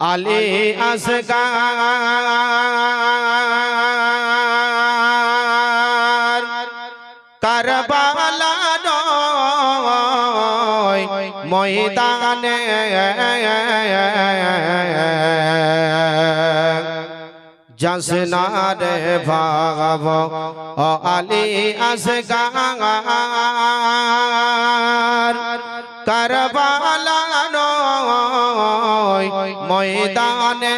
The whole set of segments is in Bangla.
আলী আসগার কারবালা নয় ময়দানে। জসনারে ও আলী আসগার কারবালা নয় ময়দানে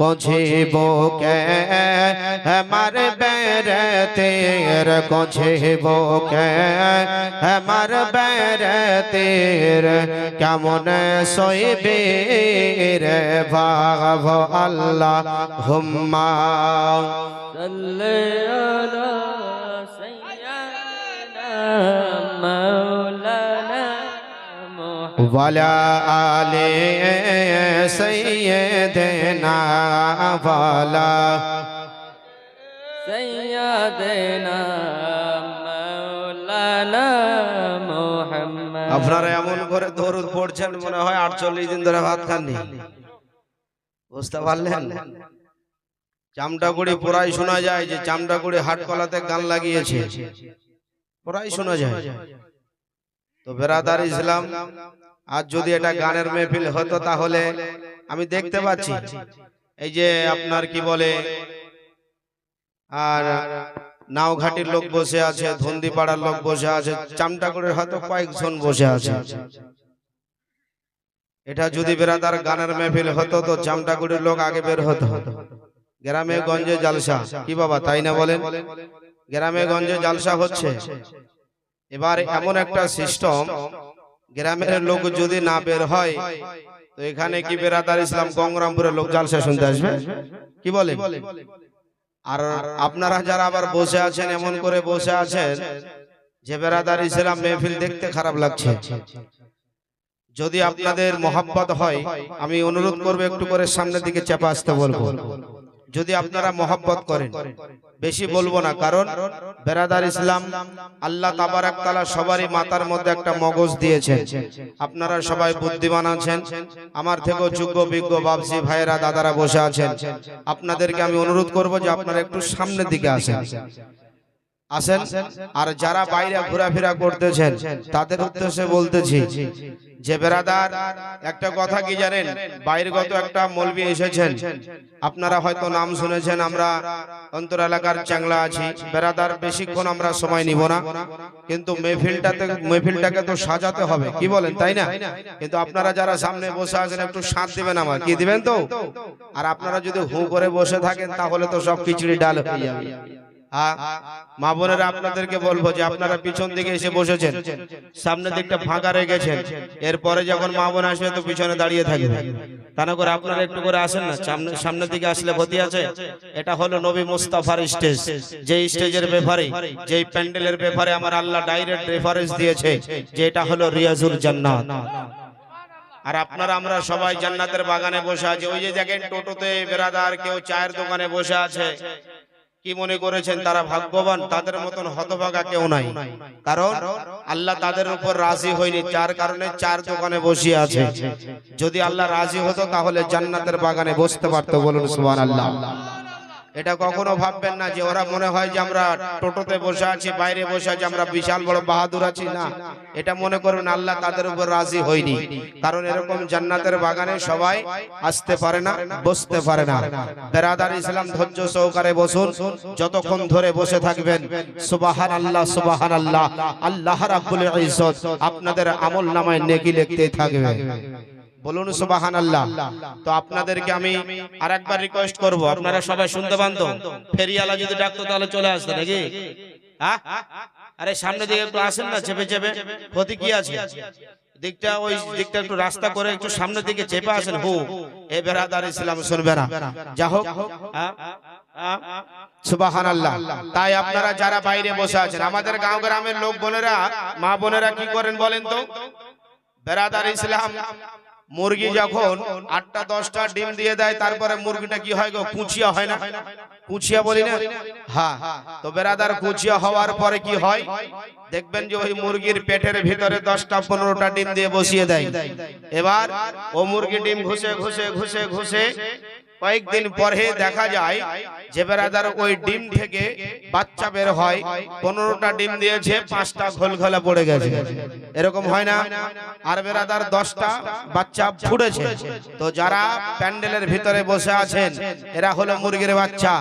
কঝিব কে আমার বেরে তের কঝিব কে আমার বেরে তের কেমন সইবে রে ভাব আল্লাহ হুম্মা সাল্লাল্লাহু مولانا محمد ولا آل سيدنا ولا سيدنا مولانا محمد আপনারা এমন করে দরুদ পড়ছেন মনে হয় আটচল্লিশ দিন ধরে ভাত খাননি বুঝতে পারলেন চামটাগুড়ি পুরাই শোনা যায় যে চামটাগুড়ি হাট কলাতে গান লাগিয়েছে পুরাই শোনা যায়। তো বেরাদার ইসলাম আজ যদি এটা গানের মেহফিল হতো তাহলে আমি দেখতে পাচ্ছি। এই যে আপনার কি বলে আর নাওঘাটির লোক বসে আছে ধন্দিপাড়ার লোক বসে আছে চামটাগুড়ির হয়তো কয়েকজন বসে আছে। এটা যদি বেরাদার গানের মেহফিল হতো তো চামটাগুড়ির লোক আগে বের হতো। গ্রামে গঞ্জে জালসা কি বাবা তাই না বলেন? গ্রামে গঞ্জে জালসা হচ্ছে। এবার এমন একটা সিস্টেম গ্রামের লোক যদি না বের হয় তো এখানে কি বেরাদার ইসলাম গঙ্গরামপুরের লোক জালসা শুনতে আসবে? কি বলে আর আপনারা যারা আবার বসে আছেন এমন করে বসে আছেন যে বেরাদার ইসলাম মেহফিল দেখতে খারাপ লাগছে। যদি আপনাদের মহাব্বত হয় আমি অনুরোধ করব একটু করে সামনের দিকে চাপা আসতে বলব। যদি আপনারা মহাব্বত করেন বেশি বলব না কারণ বেরাদার ইসলাম আল্লাহ তাবার তালা সবারই মাতার মধ্যে একটা মগজ দিয়েছে আপনারা সবাই বুদ্ধিমান আছেন। আমার থেকেও যোগ্য বিজ্ঞ বাবজি ভাইয়েরা দাদারা বসে আছেন। আপনাদেরকে আমি অনুরোধ করব যে আপনারা একটু সামনের দিকে আসেন। আসেন আর যারা বাইরে ঘোরাফেরা করতেছেন, তাদের উদ্দেশ্যে বলতেছি যে বেরাদার, একটা কথা কি জানেন? বাইরগত একটা মলবি এসেছেন। আপনারা হয়তো নাম শুনেছেন, আমরা অন্তর এলাকার চ্যাংলা আছি। বেরাদার বেশিক্ষণ আমরা সময় নিব না। কিন্তু মেহফিলটাতে, মেহফিলটাকে তো সাজাতে হবে। কি বলেন, তাই না? কিন্তু আপনারা যারা সামনে বসে আছেন, একটু সাথ দিবেন আমার কি দিবেন তো? আর আপনারা যদি হু করে বসে থাকেন, তাহলে তো সব খিচুড়ি ডাল হয়ে যাবে। মা বোনেরা আপনাদেরকে বলব যে আপনারা পিছন দিকে এসে বসেছেন, সামনের দিকটা ফাঁকা রেখেছেন এরপরে যখন মা বোন আসবে তো পিছনে দাঁড়িয়ে থাকবে। তা না করে আপনারা একটু করে আসেন না সামনের দিকে আসলে ক্ষতি আছে। এটা হলো নবী মুস্তাফার স্টেজ। যে স্টেজের ব্যাপারে, যে প্যান্ডেলের ব্যাপারে আমার আল্লাহ ডাইরেক্ট রেফারেন্স দিয়েছে, যে এটা হলো রিয়াজুল জান্নাত। আর আপনারা, আমরা সবাই জান্নাতের বাগানে বসে আছি। ওই যে দেখেন টোটোতে বেরাদার কেউ চায়ের দোকানে বসে আছে। কি মনে করেছেন তারা ভাগ্যবান? তাদের মতন হতভাগা কেউ নাই। কারণ আল্লাহ তাদের উপর রাজি হয়নি চার কারণে চার দোকানে বসিয়ে আছে। যদি আল্লাহ রাজি হতো, তাহলে জান্নাতের বাগানে বসতে পারতো বলুন সুবহানাল্লাহ। আল্লাহ এটা কখনো ভাববেন না যে ওরা মনে হয় যে আমরা টোটোতে বসে আছি বাইরে বসে আছি আমরা বিশাল বড় বাহাদুর আছি না। এটা মনে করবেন আল্লাহ তাদের উপর রাজি হয়নি। কারণ এরকম জান্নাতের বাগানে সবাই আসতে পারে না বসতে পারে না। বেরাদার ইসলাম ধৈর্য সহকারে বসুন যতক্ষণ ধরে বসে থাকবেন। সুবাহান আল্লাহ সুবাহান আল্লাহ আল্লাহ রাব্বুল ইজ্জত আপনাদের আমল নামায় নেকি লিখতে থাকবে। বলুন সুবাহান আল্লাহ তো আপনাদেরকে আমি আরেকবার রিকোয়েস্ট করব। আপনারা সবাই শুনতে পান তো? ফেরিয়ালা যদি ডাকতো তাহলে চলে আসতো নাকি? হ্যাঁ? আরে সামনে দিকে একটু আসেন না চেপে চেপে। ক্ষতি কি আছে? দিকটা ওই দিকটা একটু রাস্তা করে একটু সামনের দিকে চেপে আসেন। হু। এ বেরাদার ইসলাম শুনবে না। যা হোক। সুবাহান আল্লাহ তাই আপনারা যারা বাইরে বসে আছেন আমাদের গাঁও গ্রামের লোক বোনেরা মা বোনেরা কি করেন বলেন তো? বেরাদার ইসলাম মুরগি যখন আটটা দশটা ডিম দিয়ে দেয় তারপরে মুরগিটা কি হয় গো? কুচিয়া হয় না? কুচিয়া বলি না? হ্যাঁ তো বেরাদার কুচিয়া হওয়ার পরে কি হয়? দেখবেন যে ওই মুরগির পেটের ভিতরে দশটা পনেরোটা ডিম দিয়ে বসিয়ে দেয়। এবার ও মুরগি ডিম ঘুষে ঘুষে ঘুষে ঘুষে কয়েকদিন পরে দেখা যায় যে বেড়াদার ওই ডিম থেকে বাচ্চা বের হয় পনেরোটা ডিম দিয়েছে পাঁচটা ঘোল ঘোলা পড়ে গেছে। এরকম হয় না আর বেরাদার দশটা বাচ্চা ফুটেছে। তো যারা প্যান্ডেলের ভিতরে বসে আছেন এরা হলো মুরগির বাচ্চা।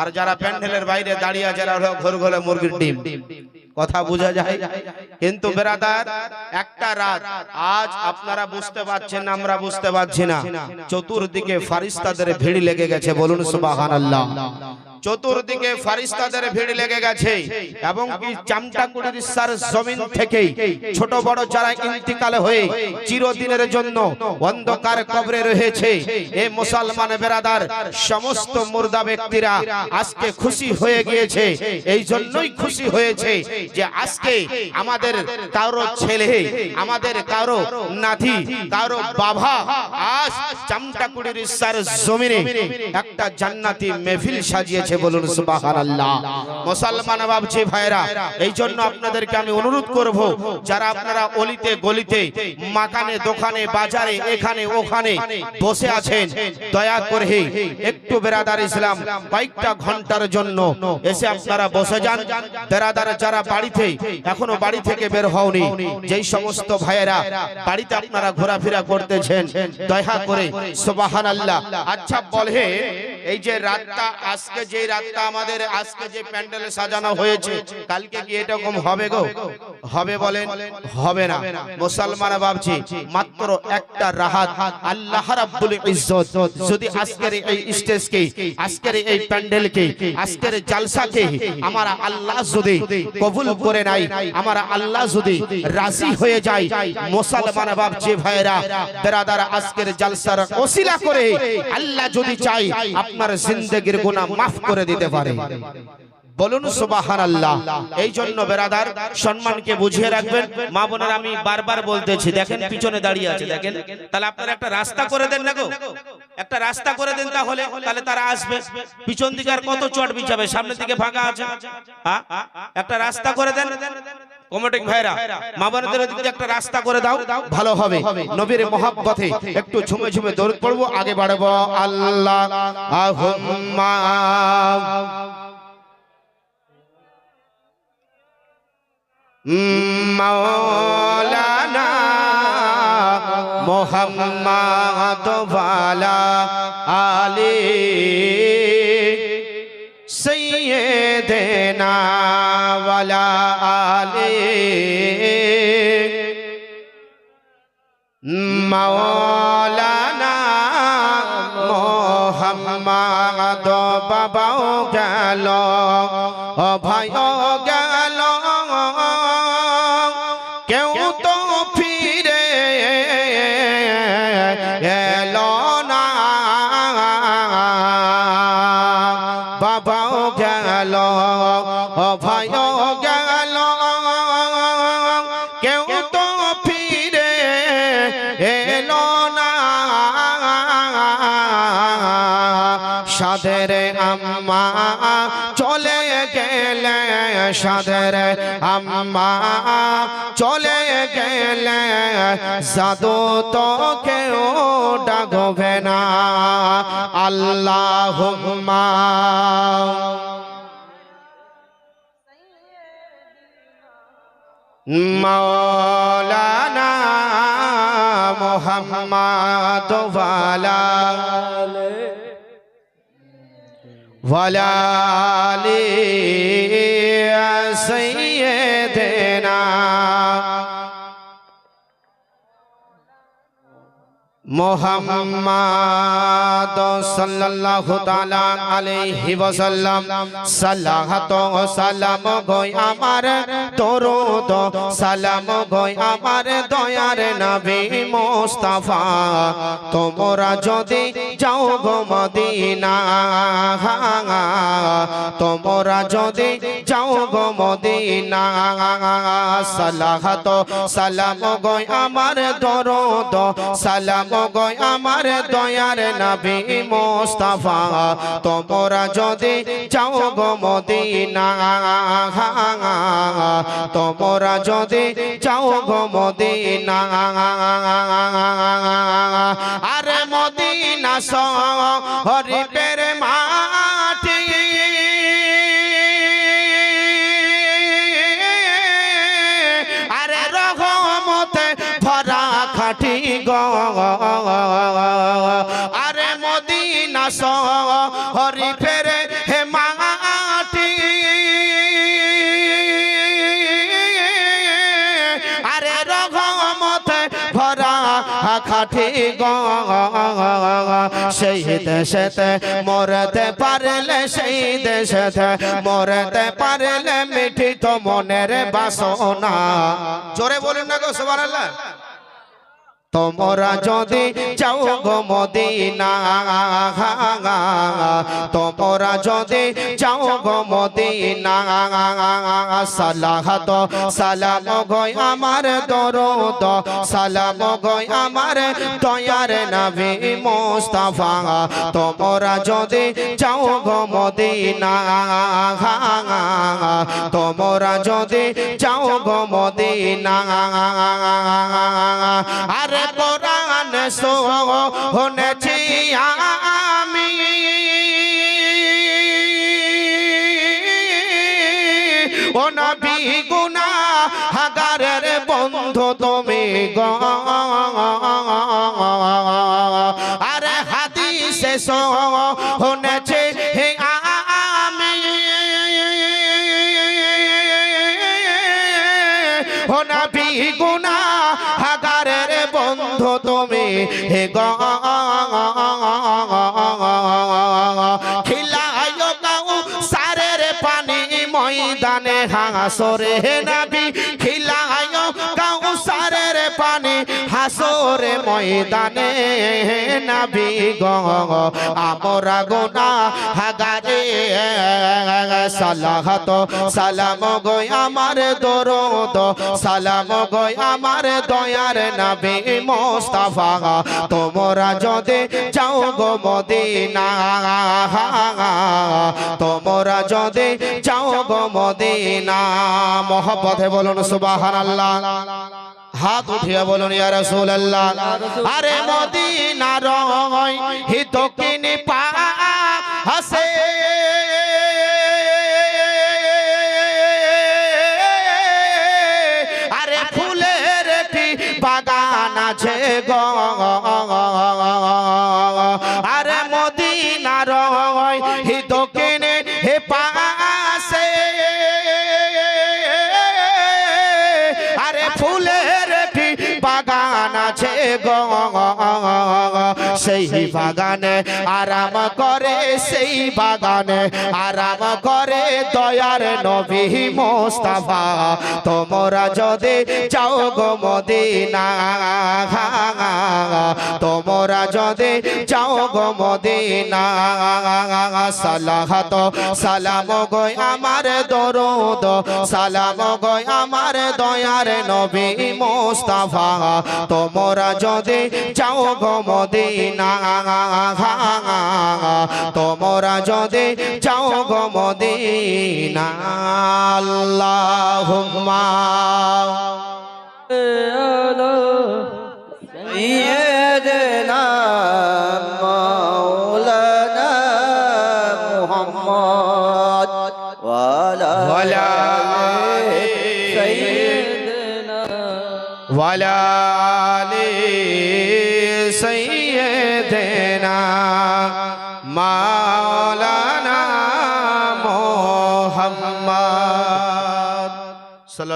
আর যারা প্যান্ডেলের বাইরে দাঁড়িয়ে আছে এরা হলো ঘোর ঘোলে মুরগির ডিম। কথা বোঝা যায়। কিন্তু বেরাদার একটা রাত আজ আপনারা বুঝতে পারছেন আমরা বুঝতে পারছি না। চতুর্দিকে ফারিস্তাদের ভিড় লেগে গেছে বলুন সুবহানাল্লাহ। চতুর্দিকে ফারিস্তাদের ভিড় লেগে গেছে এবং কি চামটাকুড়ির সার জমিন থেকে ছোট বড় যারা ইন্তিকাল হয়ে চিরদিনের জন্য অন্ধকার কবরে রয়েছে। এই মুসলমান বেরাদার সমস্ত মুর্দা ব্যক্তিরা আজকে খুশি হয়ে গিয়েছে। এই জন্যই খুশি হয়েছে যে আজকে আমাদের কারও ছেলে আমাদের কারও নাতি কারও বাবা আজ চামটাকুড়ির সার জমিনে একটা জান্নাতি মেহফিল সাজিয়েছে। বলুন, সুবহানাল্লাহ। মুসলমান বাবজি ভাইরা এই জন্য আপনাদেরকে আমি অনুরোধ করব, যারা আপনারা অলিতে, গলিতে, মাকানে, দোকানে, বাজারে, এখানে, ওখানে বসে আছেন, দয়া করে একটু বেরাদার ইসলাম, কয়েকটা ঘণ্টার জন্য এসে আপনারা বসে যান। বেরাদার যারা বাড়িতে, এখনও বাড়ি থেকে বের হওনি, যেই সমস্ত ভাইয়েরা বাড়িতে আপনারা ঘোরাফেরা করতেছেন, দয়া করে, সুবহানাল্লাহ। আচ্ছা বলে এই যে রাতটা আজকে যে রাতটা আমাদের আজকে যে সাজানো হয়েছে, কালকে কি এরকম হবে গো? হবে বলেন, হবে না। মুসলমান ভাবছি, মাত্র একটা রাহাত আল্লাহ রাব্বুল ইজ্জত। যদি আজকের এই স্টেজকে, আজকের এই প্যান্ডেলকে, আজকের আমার আল্লাহ যদি কবুল করে নাই আমার আল্লাহ যদি রাজি হয়ে যায়, মুসলমান ভাবছি ভাইরা আজকের জালসার ওসিলা করে আল্লাহ যদি চাই আপনার জিন্দেগির মাফ করে দিতে পারে। বলুন সুবাহান আল্লাহ এই জন্য বেরাদার, সম্মানকে বুঝিয়ে রাখবেন। মা বোনের, আমি বারবার বলতেছি, দেখেন পিছনে দাঁড়িয়ে আছে, দেখেন। তাহলে আপনারা একটা রাস্তা করে দেন না গো? একটা রাস্তা করে দেন তাহলে তাহলে তারা আসবে। পিছন দিকে আর কত চট বিছাবে? সামনের দিকে ফাঁকা আছে। হ্যাঁ? একটা রাস্তা করে দেন। কমিটিং ভাইরা মা বোনদের ওদিক একটা রাস্তা করে দাও ভালো হবে। নবীর মহাব্বতে একটু ঝুমে ঝুমে দৌড় পড়ব আগে বাড়বো। আল্লাহ আহুম্মা। মৌলানা মোহাম্মদ ওয়ালা আলী সৈয়দনা ওয়ালা আলী মৌলানা মোহাম্মদ বাবাও গেল। ও সাদের আম্মা, চলে গেলে সাদের আম্মা, চলে গেলে জাদু তো কেউ ডাকবে না। আল্লাহ মৌলানা মোহাম্মদ ওয়ালা ওয়ালালি সৈয়দনা মোহাম্মদ সাল্লাল্লাহু তাআলা আলাইহি ওয়াসাল্লাম সালাহাত ও সালাম গই আমার দরুদ সালাম গই আমার দয়ার নবী মুস্তাফা তোমরা যদি যাও গো মদিনা। তোমরা যদি যাও গো মদিনা। সালাহাত সালাম গয় আমার দরদ। সালাম গয় আমার দয়ার নবী মোস্তাফা, তোমরা যদি যাও গো মদিনা, তোমরা যদি যাও গো মদিনা। আরে মদিনা হরিপের মাটি গ সেই দেশেতে মরতে পারলে সেই দেশে মরতে পারলে মিঠি তো মনের বাসনা। জোরে বলুন না গো, সুবহানাল্লাহ। তোমরা যদি যাও গো মদিনা, তোমরা যদি যাও গো মদিনা সালাহাত সালাম গয় আমার দরদ, সালাম গয় আমার দয়ার নবী মোস্তাফা। তোমরা যদি যাও গো মদিনা, তোমরা যদি যাও গো মদিনা। আরে কোরআন শুনেছি আমি। ও নবী গুনা হাগারের বন্ধু তুমি গ। আরে হাদিসে শুনেছি আমি হে গ খিলায় গাও সারের পানি ময়দানে হাসরে নবী খিলায় পানি হাসরে ময়দানে নবী গ, আমরা গোনা হাগারে সালাহত, সালাম গয় আমার দরদ, সালাম গয় আমার দয়ার নবী মোস্তাফা, তোমরা যদি যাও গো মদিনা, তোমরা যদি যাও গো মদিনা, মহব্বতে বলুন সুবহানাল্লাহ। হাত উঠিয়া বলুন, ইয়া রাসূলুল্লাহ। আরে মদিনা রয় হিত কিনি পা হাসে। আরে ফুলের একটি বাগান আছে গ? সেই বাগানে আরাম করে সেই বাগানে, আরাম করে দয়ার নবী মোস্তাফা। তোমরা যদি যাও গো মদিনা, তোমরা যদি যাও গো মদিনা, সালাহাত, সালাম গয় আমার দরদ, সালাম গয় আমার দয়ার নবী মোস্তাফা। তোমরা যদি যাও গো মদিনা তোমরা যদি যাও গো মদিনা আল্লাহুম্মা سيدنا مولانا محمد وعلى وعلى آل سيدنا وعلى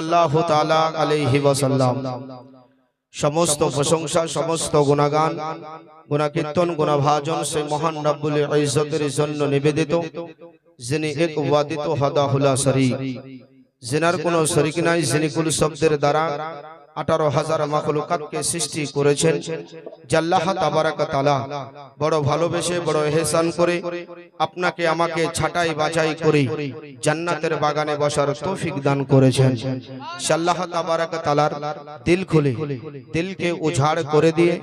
সাল্লাল্লাহু তালা আলহি ওসাল্লাম সমস্ত প্রশংসা, সমস্ত গুণাগান, গুণাকীর্তন, গুণাভাজন সেই মহান রব্বুল ইজ্জতের জন্য নিবেদিত, যিনি এক ওয়াদিত হদাহুলা শরীক। জিনার কোনো শরিক নাই, যিনি কুল শব্দের দ্বারা আঠারো হাজার মাখলুকাতকে সৃষ্টি করেছেন জাল্লাহ তাবারাক তালা বড় ভালোবেসে, বড় এহসান করে আপনাকে, আমাকে ছাটাই বাছাই করে জান্নাতের বাগানে বসার তৌফিক দান করেছেন। সাল্লাহ তাবারাক তালার দিল খুলে, দিলকে উঝাড় করে দিয়ে,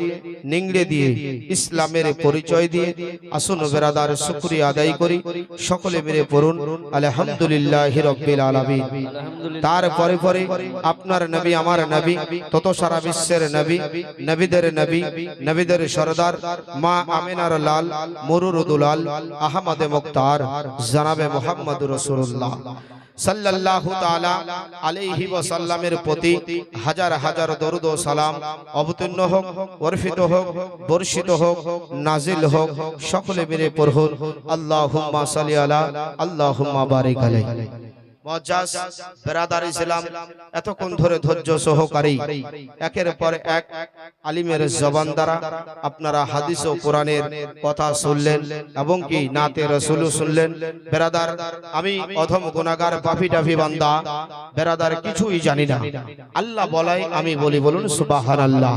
নিংড়ে দিয়ে, ইসলামের পরিচয় দিয়ে আসুন বেরাদার শুকরিয়া আদায় করি। সকলে মিলে পড়ুন, আলহামদুলিল্লাহ রব্বিল আলামিন। তারপরে পরে আপনার নবী, আমার নবী তত সারা বিশ্বের নবী, নবীদের নবী, নবীদের সরদার মা আমিনার লাল মরুর দুলাল আহমদ মুক্তার, জানাবে মোহাম্মদ রসুল্লাহ সকলে মিলে পড়ুন, আল্লাহুম্মা সাল্লি আলা, আল্লাহুম্মা বারিক আলাইহি। মজ্জাজ বেরাদার ইসলাম এতক্ষণ ধরে ধৈর্য সহকারী। একের পর এক আলিমের জবান দ্বারা আপনারা হাদিস ও কোরআনের কথা শুনলেন এবং কি নাতে রসুল শুনলেন। বেরাদার আমি অধম গুনাগার পাফি টাফি বান্দা। বেরাদার কিছুই জানি না। আল্লাহ বলাই আমি বলি বলুন সুবাহান আল্লাহ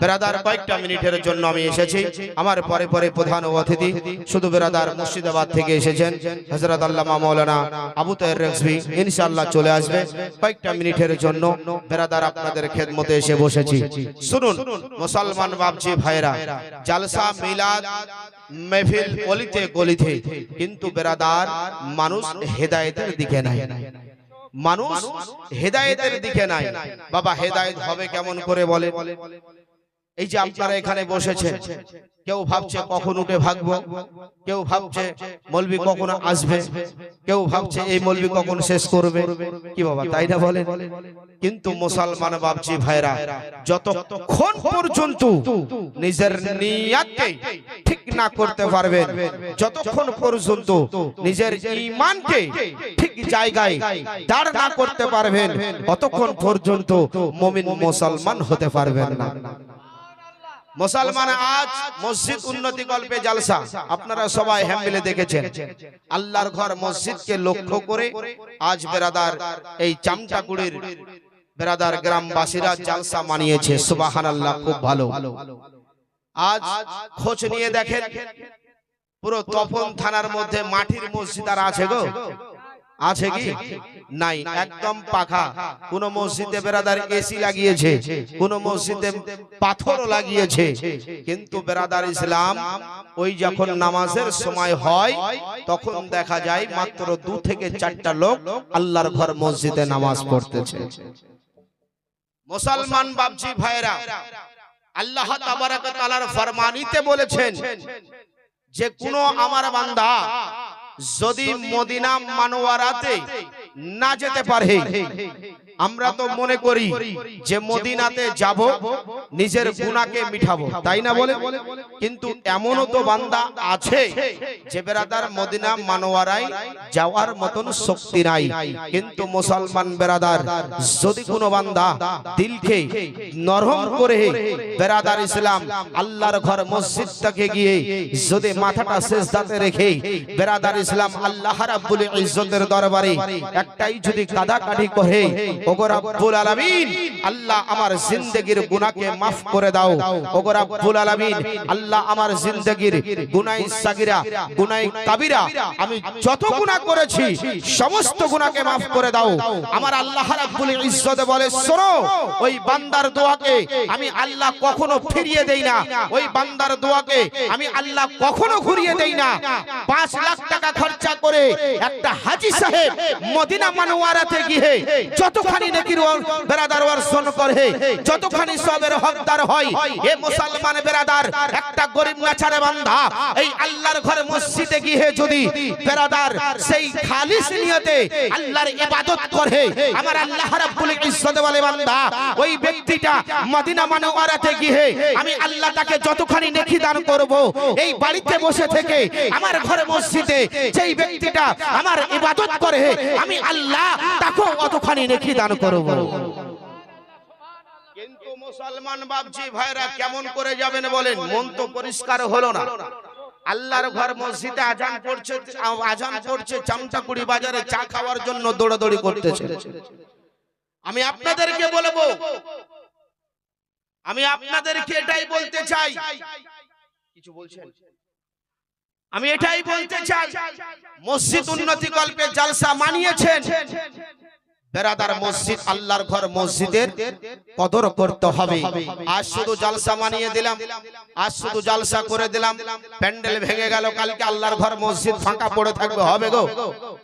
বেরাদার কয়েকটা মিনিটের জন্য আমি এসেছি। আমার পরে পরে প্রধান অতিথি শুধু বেরাদার মুর্শিদাবাদ থেকে এসেছেন হজরত আল্লামা মৌলানা আবু তাহের রেজভি। ইনশাআল্লাহ চলে আসবে। কয়েকটা মিনিটের জন্য বেরাদার আপনাদের খেদমতে এসে বসেছি। শুনুন, মুসলমান বাপজি ভাইরা জালসা, মিলাদ, মেহফিল গলিতে গলিতে, কিন্তু বেরাদার মানুষ হেদায়েতের দিকে নাই। মানুষ হেদায়েতের দিকে নাই। বাবা, হেদায়েত হবে কেমন করে বলে এই যে আপনারা এখানে বসেছেন কেউ ভাবছে কখন উঠে ভাগবো কেউ ভাবছে মলবি কখন আসবে কেউ ভাবছে এই মলবি কখন শেষ করবে কি বাবা তাই না বলেন? কিন্তু মুসলমান বাপজি ভাইরা যতক্ষণ পর্যন্ত নিজের নিয়াতকে ঠিক না করতে পারবেন যতক্ষণ পর্যন্ত নিজের ঈমানকে ঠিক জায়গায় দাঁড় না করতে পারবেন ততক্ষণ পর্যন্ত মুমিন মুসলমান হতে পারবেন না। মুসলমান আজ মসজিদ উন্নতি গল্পে জালসা। আপনারা সবাই হ্যাম্বিলে দেখেছেন। আল্লাহর ঘর মসজিদকে লক্ষ্য করে আজ বেরাদার এই চামটাকুড়ির বেরাদার গ্রামবাসীরা জালসা মানিয়েছে। সুবাহান আল্লাহ খুব ভালো। আজ খোঁজ নিয়ে দেখেন পুরো তপন থানার মধ্যে মাটির মসজিদ আর আছে গো। আছে কি? নাই। একদম পাখা। কোন মসজিদে বেরাদার এসি লাগিয়েছে। কোন মসজিদে পাথরও লাগিয়েছে। কিন্তু বেরাদার ইসলাম ওই যখন নামাজের সময় হয় তখন দেখা যায় মাত্র দু থেকে চারটা লোক আল্লাহর ঘর মসজিদে নামাজ পড়তেছে। মুসলমান বাপজি ভাইরা আল্লাহ তাবারাক ফরমানিতে বলেছেন যে কোন আমার বান্দা যদি মদিনা মানোয়ারাতে না যেতে পারে। আমরা তো মনে করি যে মদিনাতে যাব নিজের গুনাহকে মিটাবো তাই না বলে? কিন্তু এমনও তো বান্দা আছে যে বেরাদার মদিনা মানোয়ারায় যাওয়ার মতন শক্তি নাই। কিন্তু মুসলমান বেরাদার যদি কোনো বান্দা দিলকে নরম করে বেরাদার ইসলাম আল্লাহর ঘর মসজিদটাকে গিয়ে যদি মাথাটা সেজদাতে রেখে বেরাদার ইসলাম আল্লাহ রাব্বুল ইজ্জতের দরবারে একটাই যদি কাদাকাটি করে আমি যত গুনাহ করেছি, সমস্ত গুনাহকে maaf করে দাও। আমার আল্লাহ বলে, শোনো, ওই বান্দার দোয়াকে আমি আল্লাহ কখনো ফিরিয়ে দেই না। ওই বান্দার দোয়াকে আমি আল্লাহ কখনো ঘুরিয়ে দেই না। পাঁচ লাখ টাকা খরচা করে একটা হাজি সাহেব মদিনা মানোয়ারাতে গিয়ে যতখানি নেকির বেরাদার অর্জন করে, যতখানি সবের হকদার হয়, এ মুসলমান বেরাদার, একটা গরিব নাচারে বান্দা, এই আল্লাহর ঘরে মসজিদে গিয়ে যদি বেরাদার সেই খালিস নিয়তে আল্লাহর ইবাদত করে, আমার আল্লাহ রাব্বুল ইজ্জত বলে বান্দা, ওই ব্যক্তিটা মদিনা মানোয়ারাতে গিয়ে আমি আল্লাহ তাকে যতখানি নেকি দান করব, এই বাড়িতে বসে থেকে আমার ঘরে মসজিদে যেই ব্যক্তিটা আমার ইবাদত করে, আমি আল্লাহ তাকেও অতখানি নেকি দান করব। কিন্তু মুসলমান বাপজি ভাইরা কেমন করে যাবেন বলেন? মন তো পরিষ্কার হলো না। আল্লাহর ঘর মসজিদে আজান পড়ছে আজান পড়ছে চামচাকুড়ি বাজারে চা খাওয়ার জন্য দৌড়াদৌড়ি করতেছে। আমি আপনাদেরকে বলব আমি আপনাদেরকে এটাই বলতে চাই। কিছু বলছেন? আমি এটাই বলতে চাই মসজিদ উন্নতি কল্পে জালসা মানিয়েছেন। বেরাদার মসজিদ আল্লাহর ঘর মসজিদের কদর করতে হবে। আজ শুধু জালসা মানিয়ে দিলাম আজ শুধু জালসা করে দিলাম প্যান্ডেল ভেঙে গেল কালকে আল্লাহর ঘর মসজিদ ফাঁকা পড়ে থাকবে হবে গো।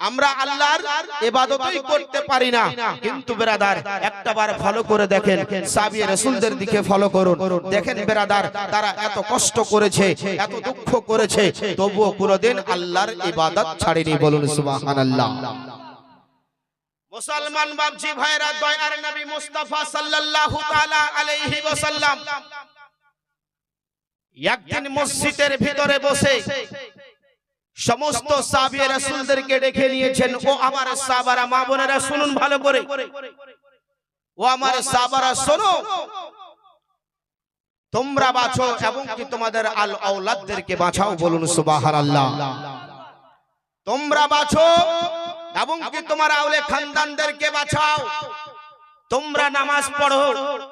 আমরা আল্লাহর ইবাদতই করতে পারি না। কিন্তু বেরাদার একটা বার ফলো করে দেখেন সাবি রাসূলদের দিকে ফলো করুন। দেখেন বেরাদার, তারা এত কষ্ট করেছে, এত দুঃখ করেছে, তবুও কোনোদিন আল্লাহর ইবাদত ছাড়েনি বলুন সুবহানাল্লাহ। মুসলমান বাপজি ভাইরা, দয়ার নবী মুস্তাফা সাল্লাল্লাহু তাআলা আলাইহি ওয়াসাল্লাম, একদিন মসজিদের ভিতরে বসে সমস্ত সাবিয়ে রাসূলদেরকে ডেকে নিয়েছেন। ও আমার সাহাবারা মা বোনেরা শুনুন ভালো করে। ও আমার সাহাবারা শোনো। তোমরা বাঁচো এবং কি তোমাদের আল আওলাদদেরকে বাঁচাও বলুন সুবহানাল্লাহ। তোমরা বাঁচো এবং কি তোমার আউলে খানদানদেরকে বাঁচাও। তোমরা নামাজ পড়ো।